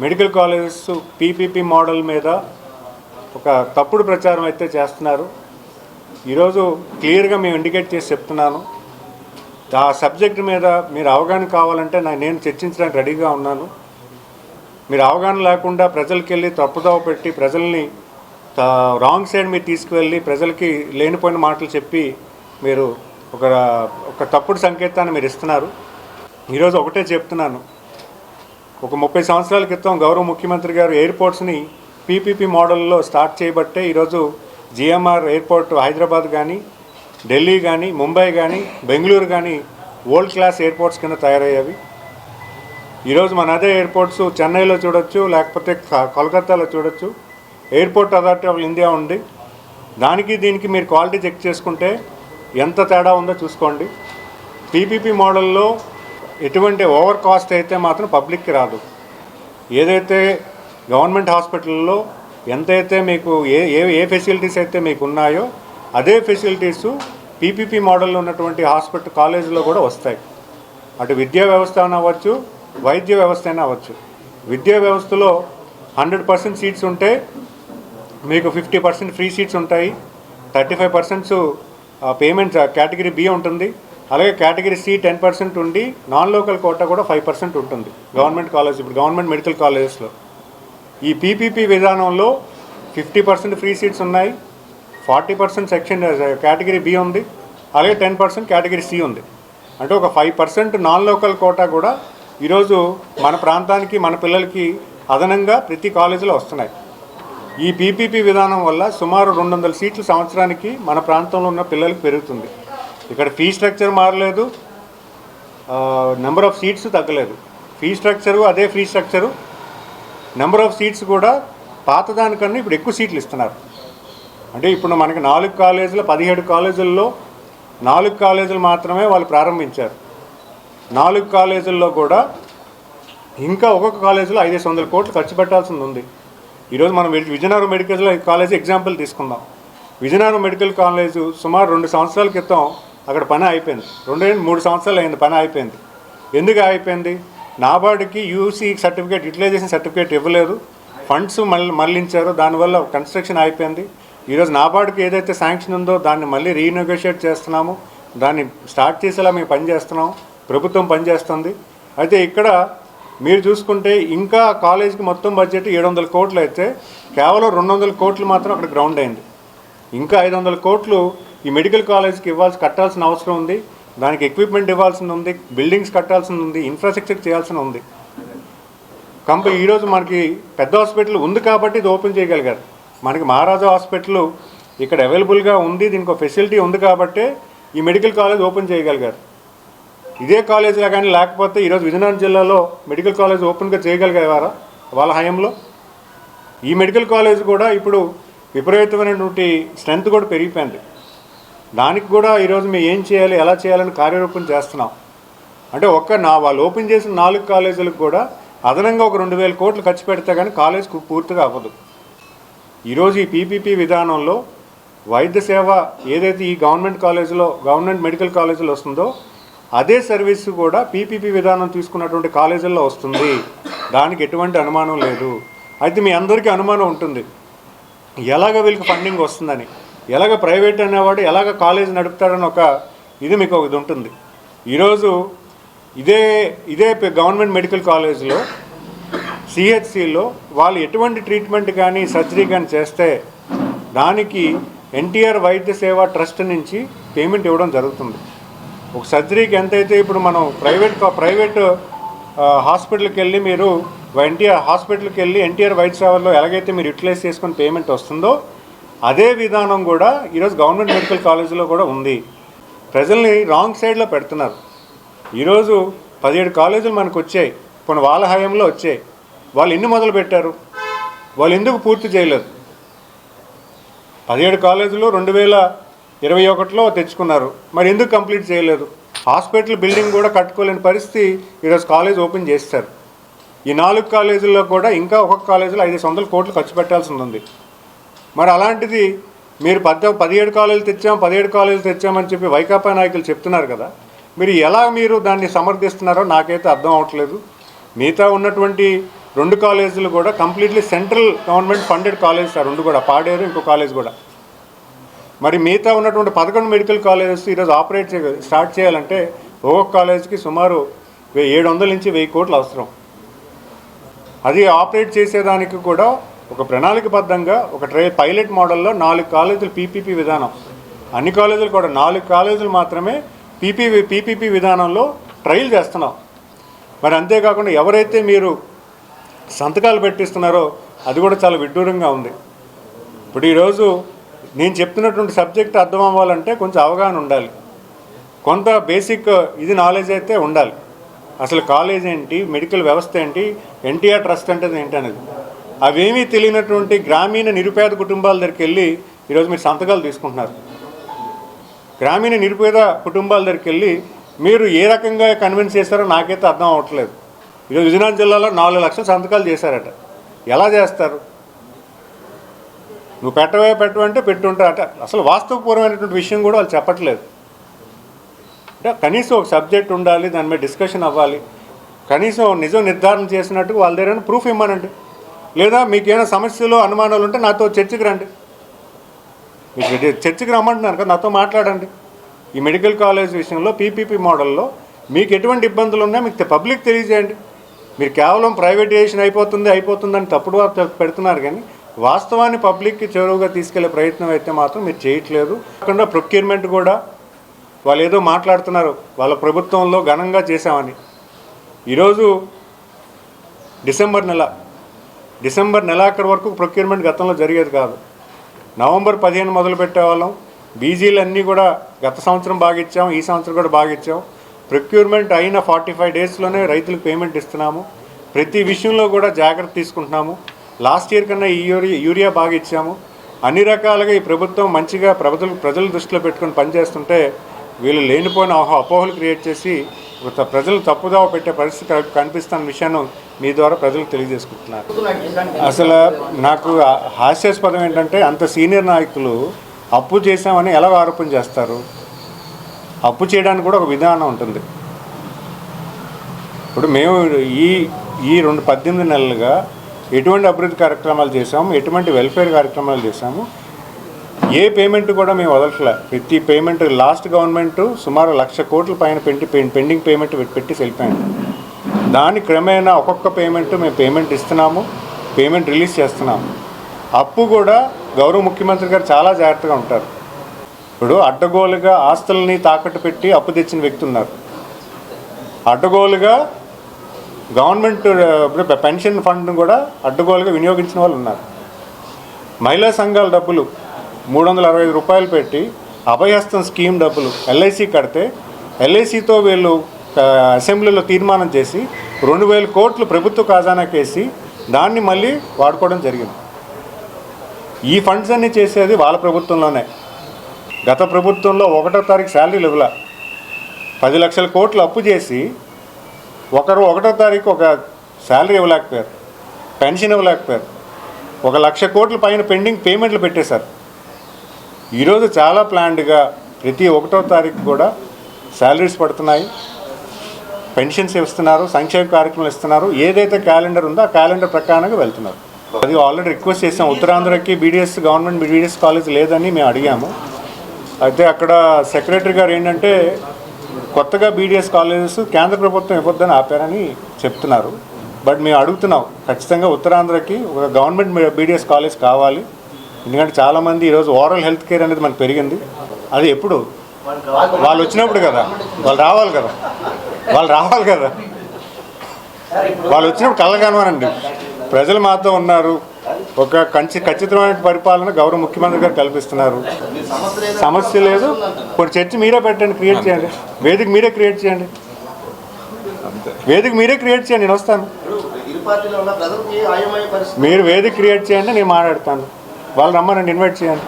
Medical colleges PPP model మీద ఒక తప్పుడు ప్రచారం అయితే చేస్తున్నారు. ఈరోజు క్లియర్గా మేము ఇండికేట్ చేసి చెప్తున్నాను. ఆ సబ్జెక్ట్ మీద మీరు అవగాహన కావాలంటే నా- నేను చర్చించడానికి రెడీగా ఉన్నాను. మీరు అవగాహన లేకుండా ప్రజలకి వెళ్ళి తప్పుదోవ పెట్టి ప్రజల్ని రాంగ్ సైడ్ మీరు తీసుకువెళ్ళి ప్రజలకి లేనిపోయిన మాటలు చెప్పి మీరు ఒక ఒక తప్పుడు సంకేతాన్ని మీరు ఇస్తున్నారు. ఈరోజు ఒకటే చెప్తున్నాను. ఒక ముప్పై సంవత్సరాల క్రితం గౌరవ ముఖ్యమంత్రి గారు ఎయిర్పోర్ట్స్ని పీపీపీ మోడల్లో స్టార్ట్ చేయబట్టే ఈరోజు జిఎంఆర్ ఎయిర్పోర్ట్ హైదరాబాద్ కానీ ఢిల్లీ కానీ ముంబై కానీ బెంగళూరు కానీ వరల్డ్ క్లాస్ ఎయిర్పోర్ట్స్ కింద తయారయ్యేవి. ఈరోజు మన అదే ఎయిర్పోర్ట్స్ చెన్నైలో చూడొచ్చు లేకపోతే కోల్కత్తాలో కోల్కతాలో చూడొచ్చు. ఎయిర్పోర్ట్ అథారిటీ ఆఫ్ ఇండియా ఉంది. దానికి దీనికి మీరు క్వాలిటీ చెక్ చేసుకుంటే ఎంత తేడా ఉందో చూసుకోండి. పీపీపీ మోడల్లో ఎటువంటి ఓవర్ కాస్ట్ అయితే మాత్రం పబ్లిక్కి రాదు. ఏదైతే గవర్నమెంట్ హాస్పిటల్లో ఎంతైతే మీకు ఏ ఏ ఏ ఫెసిలిటీస్ అయితే మీకు ఉన్నాయో అదే ఫెసిలిటీస్ పీపీపీ మోడల్లో ఉన్నటువంటి హాస్పిటల్ కాలేజీలో కూడా వస్తాయి. అటు విద్యా వ్యవస్థ అయినా అవ్వచ్చు వైద్య వ్యవస్థ అయినా అవ్వచ్చు. విద్యా వ్యవస్థలో హండ్రెడ్ పర్సెంట్ సీట్స్ ఉంటే మీకు ఫిఫ్టీ పర్సెంట్ ఫ్రీ సీట్స్ ఉంటాయి. Thirty five percents payment category B ఉంటుంది. అలాగే కేటగిరీ సి టెన్ పర్సెంట్ ఉండి నాన్ లోకల్ కోటా కూడా ఫైవ్ పర్సెంట్ ఉంటుంది. గవర్నమెంట్ కాలేజ్ ఇప్పుడు గవర్నమెంట్ మెడికల్ కాలేజెస్లో. ఈ పీపీపీ విధానంలో ఫిఫ్టీ పర్సెంట్ ఫ్రీ సీట్స్ ఉన్నాయి. Forty percent section category B ఉంది. అలాగే టెన్ పర్సెంట్ కేటగిరీ సి ఉంది. అంటే ఒక five percent non local quota కూడా ఈరోజు మన ప్రాంతానికి మన పిల్లలకి అదనంగా ప్రతి కాలేజీలో వస్తున్నాయి. ఈ పీపీపీ విధానం వల్ల సుమారు రెండు వందల సీట్లు సంవత్సరానికి మన ప్రాంతంలో ఉన్న పిల్లలకు పెరుగుతుంది. ఇక్కడ ఫీ స్ట్రక్చర్ మారలేదు. నెంబర్ ఆఫ్ సీట్స్ తగ్గలేదు. ఫీ స్ట్రక్చరు అదే fee structure number of seats కూడా పాతదానికన్నా ఇప్పుడు ఎక్కువ సీట్లు ఇస్తున్నారు. అంటే ఇప్పుడు మనకి నాలుగు కాలేజీలు పదిహేడు కాలేజీల్లో నాలుగు కాలేజీలు మాత్రమే వాళ్ళు ప్రారంభించారు. నాలుగు కాలేజీల్లో కూడా ఇంకా ఒక్కొక్క కాలేజీలో ఐదేసి వందల కోట్లు ఖర్చు పెట్టాల్సింది ఉంది. ఈరోజు మనం విజయనగరం మెడికల్ కాలేజ్ ఎగ్జాంపుల్ తీసుకుందాం. విజయనగరం మెడికల్ కాలేజ్ సుమారు రెండు సంవత్సరాల క్రితం అక్కడ పని అయిపోయింది. రెండు మూడు సంవత్సరాలు అయింది పని అయిపోయింది. ఎందుకు అయిపోయింది? నాబార్డుకి యూసీ సర్టిఫికేట్ యూటిలైజేషన్ సర్టిఫికేట్ ఇవ్వలేదు. ఫండ్స్ మళ్ళీ మళ్ళించారు. దానివల్ల కన్స్ట్రక్షన్ అయిపోయింది. ఈరోజు నాబార్డుకి ఏదైతే శాంక్షన్ ఉందో దాన్ని మళ్ళీ రీనెగోషియేట్ చేస్తున్నాము. దాన్ని స్టార్ట్ చేసేలా మేము పనిచేస్తున్నాం ప్రభుత్వం పనిచేస్తుంది అయితే ఇక్కడ మీరు చూసుకుంటే ఇంకా కాలేజీకి మొత్తం బడ్జెట్ ఏడు వందల కోట్లు అయితే కేవలం రెండు వందల కోట్లు మాత్రం అక్కడ గ్రౌండ్ అయింది. ఇంకా ఐదు వందల కోట్లు ఈ మెడికల్ కాలేజ్కి ఇవ్వాల్సి కట్టాల్సిన అవసరం ఉంది. దానికి ఎక్విప్మెంట్ ఇవ్వాల్సింది ఉంది. బిల్డింగ్స్ కట్టాల్సింది ఉంది. ఇన్ఫ్రాస్ట్రక్చర్ చేయాల్సిన ఉంది. కంప ఈరోజు మనకి పెద్ద హాస్పిటల్ ఉంది కాబట్టి ఇది ఓపెన్ చేయగలిగారు. మనకి మహారాజా హాస్పిటల్ ఇక్కడ అవైలబుల్గా ఉంది. దీనికి ఒక ఫెసిలిటీ ఉంది కాబట్టే ఈ మెడికల్ కాలేజ్ ఓపెన్ చేయగలిగారు. ఇదే కాలేజీలో కానీ లేకపోతే ఈరోజు విజయనగరం జిల్లాలో మెడికల్ కాలేజ్ ఓపెన్గా చేయగలిగేవారా వాళ్ళ హయాంలో? ఈ మెడికల్ కాలేజ్ కూడా ఇప్పుడు విపరీతమైనటువంటి స్ట్రెంత్ కూడా పెరిగిపోయింది. దానికి కూడా ఈరోజు మేము ఏం చేయాలి ఎలా చేయాలని కార్యరూపం చేస్తున్నాం. అంటే ఒక్క నా వాళ్ళు ఓపెన్ చేసిన నాలుగు కాలేజీలకు కూడా అదనంగా ఒక రెండు వేల కోట్లు ఖర్చు పెడితే కానీ కాలేజ్ పూర్తిగా అవ్వదు. ఈరోజు ఈ పీపీపీ విధానంలో వైద్య సేవ ఏదైతే ఈ గవర్నమెంట్ కాలేజీలో గవర్నమెంట్ మెడికల్ కాలేజీలో వస్తుందో అదే సర్వీస్ కూడా పీపీపీ విధానం తీసుకున్నటువంటి కాలేజీల్లో వస్తుంది. దానికి ఎటువంటి అనుమానం లేదు. అయితే మీ అందరికీ అనుమానం ఉంటుంది. ఎలాగ వీళ్ళకి ఫండింగ్ వస్తుందని ఎలాగ ప్రైవేట్ అనేవాడు ఎలాగ కాలేజ్ నడుపుతాడని ఒక ఇది మీకు ఒక ఇది ఉంటుంది. ఈరోజు ఇదే ఇదే గవర్నమెంట్ మెడికల్ కాలేజ్లో సిహెచ్సిలో వాళ్ళు ఎటువంటి ట్రీట్మెంట్ కానీ సర్జరీ కానీ చేస్తే దానికి ఎన్టీఆర్ వైద్య సేవ ట్రస్ట్ నుంచి పేమెంట్ ఇవ్వడం జరుగుతుంది. ఒక సర్జరీకి ఎంతైతే ఇప్పుడు మనం ప్రైవేట్ ప్రైవేట్ హాస్పిటల్కి వెళ్ళి మీరు ఎన్టీఆర్ హాస్పిటల్కి వెళ్ళి ఎన్టీఆర్ వైద్య సేవల్లో ఎలాగైతే మీరు యూటిలైజ్ చేసుకుని పేమెంట్ వస్తుందో అదే విధానం కూడా ఈరోజు గవర్నమెంట్ మెడికల్ కాలేజీలో కూడా ఉంది. ప్రజల్ని రాంగ్ సైడ్లో పెడుతున్నారు. ఈరోజు పదిహేడు కాలేజీలు మనకు వచ్చాయి. కొన్ని వాళ్ళ హయాంలో వచ్చాయి. వాళ్ళు ఎన్ని మొదలు పెట్టారు? వాళ్ళు ఎందుకు పూర్తి చేయలేదు? పదిహేడు కాలేజీలు రెండు వేల ఇరవై ఒకటిలో తెచ్చుకున్నారు. మరి ఎందుకు కంప్లీట్ చేయలేదు? హాస్పిటల్ బిల్డింగ్ కూడా కట్టుకోలేని పరిస్థితి ఈరోజు కాలేజ్ ఓపెన్ చేస్తారు. ఈ నాలుగు కాలేజీల్లో కూడా ఇంకా ఒక్కొక్క కాలేజీలో ఐదు వందల కోట్లు ఖర్చు పెట్టాల్సి ఉంది మరి అలాంటిది మీరు పద్ద పదిహేడు కాలేజీలు తెచ్చాం పదిహేడు కాలేజీలు తెచ్చామని చెప్పి వైకాపా నాయకులు చెప్తున్నారు కదా. మీరు ఎలా మీరు దాన్ని సమర్థిస్తున్నారో నాకైతే అర్థం అవట్లేదు. మిగతా ఉన్నటువంటి రెండు కాలేజీలు కూడా completely central government funded college sir రెండు కూడా పాడేరు ఇంకో కాలేజ్ కూడా. మరి మిగతా ఉన్నటువంటి పదకొండు మెడికల్ కాలేజెస్ ఈరోజు ఆపరేట్ చే స్టార్ట్ చేయాలంటే ఒక్కొక్క కాలేజ్కి సుమారు వెయ్యి ఏడు వందల నుంచి వెయ్యి కోట్లు అవసరం. అది ఆపరేట్ చేసేదానికి కూడా ఒక ప్రణాళికబద్ధంగా ఒక ట్రై పైలట్ మోడల్లో నాలుగు కాలేజీలు పీపీపీ విధానం. అన్ని కాలేజీలు కూడా నాలుగు కాలేజీలు మాత్రమే పీపీపీ పీపీపీ విధానంలో ట్రయల్ చేస్తున్నాం. మరి అంతేకాకుండా ఎవరైతే మీరు సంతకాలు పెట్టిస్తున్నారో అది కూడా చాలా విడ్డూరంగా ఉంది. ఇప్పుడు ఈరోజు నేను చెప్తున్నటువంటి సబ్జెక్ట్ అర్థం అవ్వాలంటే కొంచెం అవగాహన ఉండాలి. కొంత బేసిక్ ఇది నాలెడ్జ్ అయితే ఉండాలి. అసలు కాలేజ్ ఏంటి? మెడికల్ వ్యవస్థ ఏంటి? ఎన్టీఆర్ ట్రస్ట్ అంటే ఏంటి అనేది. అవేమీ తెలియనటువంటి గ్రామీణ నిరుపేద కుటుంబాల దగ్గరికి వెళ్ళి ఈరోజు మీరు సంతకాలు తీసుకుంటున్నారు. గ్రామీణ నిరుపేద కుటుంబాల దగ్గరికి వెళ్ళి మీరు ఏ రకంగా కన్విన్స్ చేస్తారో నాకైతే అర్థం అవ్వట్లేదు. ఈరోజు విజయనగరం జిల్లాలో నాలుగు లక్షల సంతకాలు చేశారట. ఎలా చేస్తారు? నువ్వు పెట్టవే పెట్టవంటే పెట్టుంటారు అట అసలు వాస్తవపూర్వమైనటువంటి విషయం కూడా వాళ్ళు చెప్పట్లేదు. కనీసం ఒక సబ్జెక్ట్ ఉండాలి దాని మీద డిస్కషన్ అవ్వాలి. కనీసం నిజం నిర్ధారణ చేసినట్టు వాళ్ళ దగ్గర ప్రూఫ్ ఇమ్మనండి. లేదా మీకు ఏమైనా సమస్యలు అనుమానాలు ఉంటే నాతో చర్చకి రండి. మీకు ఇది చర్చకి రమ్మంటున్నారు కదా నాతో మాట్లాడండి. ఈ మెడికల్ కాలేజ్ విషయంలో పీపీపీ మోడల్లో మీకు ఎటువంటి ఇబ్బందులు ఉన్నాయో మీకు పబ్లిక్ తెలియజేయండి. మీరు కేవలం ప్రైవేటైజేషన్ అయిపోతుంది అయిపోతుందని తప్పుడు వార్త పెడుతున్నారు కానీ వాస్తవాన్ని పబ్లిక్కి చెరువుగా తీసుకెళ్ళే ప్రయత్నం అయితే మాత్రం మీరు చేయట్లేదు. కాకుండా ప్రొక్యూర్మెంట్ కూడా వాళ్ళు ఏదో మాట్లాడుతున్నారు. వాళ్ళ ప్రభుత్వంలో ఘనంగా చేశామని. ఈరోజు డిసెంబర్ నెల. డిసెంబర్ నెలాఖరు వరకు ప్రొక్యూర్మెంట్ గతంలో జరిగేది కాదు. నవంబర్ పదిహేను మొదలు పెట్టేవాళ్ళం బీజీలు అన్నీ కూడా గత సంవత్సరం బాగా ఇచ్చాం ఈ సంవత్సరం కూడా బాగా ఇచ్చాం. ప్రొక్యూర్మెంట్ అయిన ఫార్టీ ఫైవ్ డేస్లోనే రైతులకు పేమెంట్ ఇస్తున్నాము. ప్రతి విషయంలో కూడా జాగ్రత్త తీసుకుంటున్నాము. లాస్ట్ ఇయర్ కన్నా ఈ యూరియా యూరియా బాగా ఇచ్చాము. అన్ని రకాలుగా ఈ ప్రభుత్వం మంచిగా ప్రజలు ప్రజల దృష్టిలో పెట్టుకొని పనిచేస్తుంటే వీళ్ళు లేనిపోయిన అపోహలు క్రియేట్ చేసి ప్రజలు తప్పుదావ పెట్టే పరిస్థితి కనిపిస్తున్న విషయాన్ని మీ ద్వారా ప్రజలకు తెలియజేసుకుంటున్నారు. అసలు నాకు హాస్యాస్పదం ఏంటంటే అంత సీనియర్ నాయకులు అప్పు చేశామని ఎలా ఆరోపణ చేస్తారు? అప్పు చేయడానికి కూడా ఒక విధానం ఉంటుంది. ఇప్పుడు మేము ఈ ఈ రెండు పద్దెనిమిది నెలలుగా ఎటువంటి అభివృద్ధి కార్యక్రమాలు చేసాము ఎటువంటి వెల్ఫేర్ కార్యక్రమాలు చేసాము ఏ పేమెంట్ కూడా మేము వదలట్లే. ప్రతి పేమెంట్ లాస్ట్ గవర్నమెంట్ సుమారు లక్ష కోట్ల పైన పెండి పెండింగ్ పేమెంట్ పెట్టి వెళ్ళిపోయింది దాని క్రమేణా ఒక్కొక్క పేమెంట్ మేము పేమెంట్ ఇస్తున్నాము పేమెంట్ రిలీజ్ చేస్తున్నాము అప్పు కూడా గౌరవ ముఖ్యమంత్రి గారు చాలా జాగ్రత్తగా ఉంటారు. ఇప్పుడు అడ్డగోలుగా ఆస్తుల్ని తాకట్టు పెట్టి అప్పు తెచ్చిన వ్యక్తి ఉన్నారు. అడ్డగోలుగా గవర్నమెంట్ ఇప్పుడు పెన్షన్ ఫండ్ను కూడా అడ్డగోలుగా వినియోగించిన వాళ్ళు ఉన్నారు. మహిళా సంఘాల డబ్బులు మూడు వందల అరవై ఐదు రూపాయలు పెట్టి అభయహస్తం స్కీమ్ డబ్బులు ఎల్ఐసి కడితే ఎల్ఐసితో వీళ్ళు అసెంబ్లీలో తీర్మానం చేసి రెండు వేల కోట్లు ప్రభుత్వ ఖజానాకేసి దాన్ని మళ్ళీ వాడుకోవడం జరిగింది. ఈ ఫండ్స్ అన్నీ చేసేది వాళ్ళ ప్రభుత్వంలోనే. గత ప్రభుత్వంలో ఒకటో తారీఖు శాలరీలు ఇవ్వల పది లక్షల కోట్లు అప్పు చేసి ఒకరు ఒకటో తారీఖు ఒక శాలరీ ఇవ్వలేకపోయారు పెన్షన్ ఇవ్వలేకపోయారు. ఒక లక్ష కోట్ల పైన పెండింగ్ పేమెంట్లు పెట్టేశారు. ఈరోజు చాలా ప్లాన్డ్గా ప్రతి ఒకటో తారీఖు కూడా శాలరీస్ పడుతున్నాయి. పెన్షన్స్ ఇస్తున్నారు సంక్షేమ కార్యక్రమాలు ఇస్తున్నారు. ఏదైతే క్యాలెండర్ ఉందో ఆ క్యాలెండర్ ప్రకారంగా వెళ్తున్నారు. అది ఆల్రెడీ రిక్వెస్ట్ చేసాం ఉత్తరాంధ్రకి బీడిఎస్ గవర్నమెంట్ బీడీఎస్ కాలేజ్ లేదని మేము అడిగాము. అయితే అక్కడ సెక్రటరీ గారు ఏంటంటే కొత్తగా బీడీఎస్ కాలేజెస్ కేంద్ర ప్రభుత్వం ఇవ్వద్దని ఆపారని చెప్తున్నారు. బట్ మేము అడుగుతున్నాం ఖచ్చితంగా ఉత్తరాంధ్రకి ఒక గవర్నమెంట్ బీడిఎస్ కాలేజ్ కావాలి. ఎందుకంటే చాలామంది ఈరోజు ఓరల్ హెల్త్ కేర్ అనేది మనకు పెరిగింది. అది ఎప్పుడు? వాళ్ళు వచ్చినప్పుడు కదా. వాళ్ళు రావాలి కదా. వాళ్ళు రావాలి కదా. వాళ్ళు వచ్చినప్పుడు కళ్ళగనవనండి ప్రజలు మాతో ఉన్నారు. ఒక కంచి ఖచ్చితమైన పరిపాలన గౌరవ ముఖ్యమంత్రి గారు కల్పిస్తున్నారు. సమస్య లేదు. కొన్ని చర్చ మీరే పెట్టండి క్రియేట్ చేయండి. వేదిక మీరే క్రియేట్ చేయండి. వేదిక మీరే క్రియేట్ చేయండి. నేను వస్తాను. మీరు వేదిక క్రియేట్ చేయండి నేను మాట్లాడతాను. వాళ్ళు రమ్మనండి ఇన్వైట్ చేయండి.